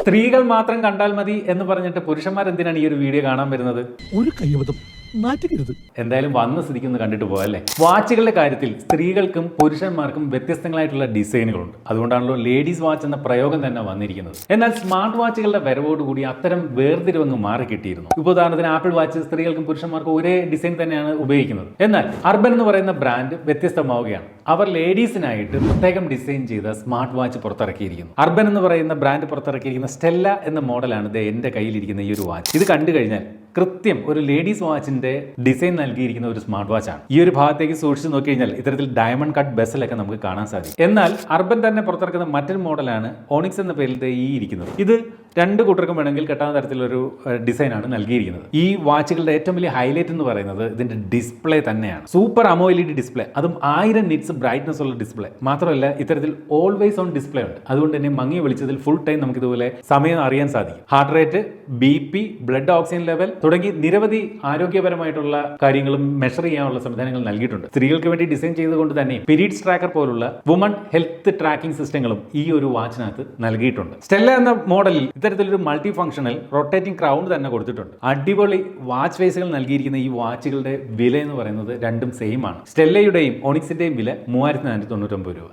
സ്ത്രീകൾ മാത്രം കണ്ടാൽ മതി എന്ന് പറഞ്ഞിട്ട് പുരുഷന്മാർ എന്തിനാണ് ഈ ഒരു വീഡിയോ കാണാൻ വരുന്നത്? ഒരു കയ്യബദ്ധം നാറ്റുകരുത് എന്തായാലും വന്ന സ്ഥിതിക്ക് ഒന്ന് കണ്ടിട്ട് പോകല്ലേ വാച്ചുകളുടെ കാര്യത്തിൽ സ്ത്രീകൾക്കും പുരുഷന്മാർക്കും വ്യത്യസ്തങ്ങളായിട്ടുള്ള ഡിസൈനുകളുണ്ട്. അതുകൊണ്ടാണല്ലോ ലേഡീസ് വാച്ച് എന്ന പ്രയോഗം തന്നെ വന്നിരിക്കുന്നത്. എന്നാൽ സ്മാർട്ട് വാച്ചുകളുടെ വരവോടുകൂടി അത്തരം വേർതിരിവങ്ങ് മാറി കിട്ടിയിരുന്നു ഇപ്പോൾ ഉദാഹരണത്തിന് ആപ്പിൾ വാച്ച് സ്ത്രീകൾക്കും പുരുഷന്മാർക്കും ഒരേ ഡിസൈൻ തന്നെയാണ് ഉപയോഗിക്കുന്നത്. എന്നാൽ അർബൻ എന്ന് പറയുന്ന ബ്രാൻഡ് വ്യത്യസ്തമാവുകയാണ്. അവർ ലേഡീസിനായിട്ട് പ്രത്യേകം ഡിസൈൻ ചെയ്ത സ്മാർട്ട് വാച്ച് പുറത്തിറക്കിയിരിക്കുന്നു. അർബൻ എന്ന് പറയുന്ന ബ്രാൻഡ് പുറത്തിറക്കിയിരിക്കുന്ന സ്റ്റെല്ല എന്ന മോഡലാണ് ഇത് എന്റെ കയ്യിലിരിക്കുന്ന ഈ ഒരു വാച്ച്. ഇത് കണ്ടു കഴിഞ്ഞാൽ കൃത്യം ഒരു ലേഡീസ് വാച്ചിന്റെ ഡിസൈൻ നൽകിയിരിക്കുന്ന ഒരു സ്മാർട്ട് വാച്ച് ആണ് ഈ ഒരു ഭാഗത്തേക്ക് സൂക്ഷിച്ചു നോക്കി കഴിഞ്ഞാൽ ഇത്തരത്തിൽ ഡയമണ്ട് കട്ട് ബെസലൊക്കെ നമുക്ക് കാണാൻ സാധിക്കും. എന്നാൽ അർബൻ തന്നെ പുറത്തിറക്കുന്ന മറ്റൊരു മോഡലാണ് ഓണിക്സ് എന്ന പേരിൽ ഈ ഇരിക്കുന്നത്. ഇത് രണ്ട് കൂട്ടർക്കും വേണമെങ്കിൽ കെട്ടാവുന്ന തരത്തിലൊരു ഡിസൈനാണ് നൽകിയിരിക്കുന്നത്. ഈ വാച്ചുകളുടെ ഏറ്റവും വലിയ ഹൈലൈറ്റ് എന്ന് പറയുന്നത് ഇതിന്റെ ഡിസ്പ്ലേ തന്നെയാണ്. Super AMOLED display. അതും ആയിരം നിറ്റ്സ് ബ്രൈറ്റ്നസ് ഉള്ള ഡിസ്പ്ലേ. മാത്രമല്ല ഇത്തരത്തിൽ ഓൾവേസ് ഓൺ ഡിസ്പ്ലേ ഉണ്ട്. അതുകൊണ്ട് തന്നെ മങ്ങി വിളിച്ചതിൽ ഫുൾ ടൈം നമുക്ക് ഇതുപോലെ സമയം അറിയാൻ സാധിക്കും. Heart rate B P blood oxygen level തുടങ്ങി നിരവധി ആരോഗ്യപരമായിട്ടുള്ള കാര്യങ്ങളും മെഷർ ചെയ്യാനുള്ള സംവിധാനങ്ങൾ നൽകിയിട്ടുണ്ട്. സ്ത്രീകൾക്ക് വേണ്ടി ഡിസൈൻ ചെയ്തുകൊണ്ട് തന്നെ പീരീഡ്സ് ട്രാക്കർ പോലുള്ള വുമൺ ഹെൽത്ത് ട്രാക്കിംഗ് സിസ്റ്റങ്ങളും ഈ ഒരു വാച്ചിനകത്ത് നൽകിയിട്ടുണ്ട്. സ്റ്റെല്ല എന്ന മോഡലിൽ ഇത്തരത്തിലൊരു മൾട്ടി ഫംഗ്ഷണൽ റൊട്ടേറ്റിംഗ് ക്രൗണ്ട് തന്നെ കൊടുത്തിട്ടുണ്ട്. അടിപൊളി വാച്ച് ഫേസുകൾ നൽകിയിരിക്കുന്ന ഈ വാച്ചുകളുടെ വില എന്ന് പറയുന്നത് രണ്ടും സെയിം ആണ്. സ്റ്റെല്ലയുടെയും ഒണിക്സിന്റെയും വില മൂവായിരത്തി നാനൂറ്റി തൊണ്ണൂറ്റൊമ്പത് രൂപ.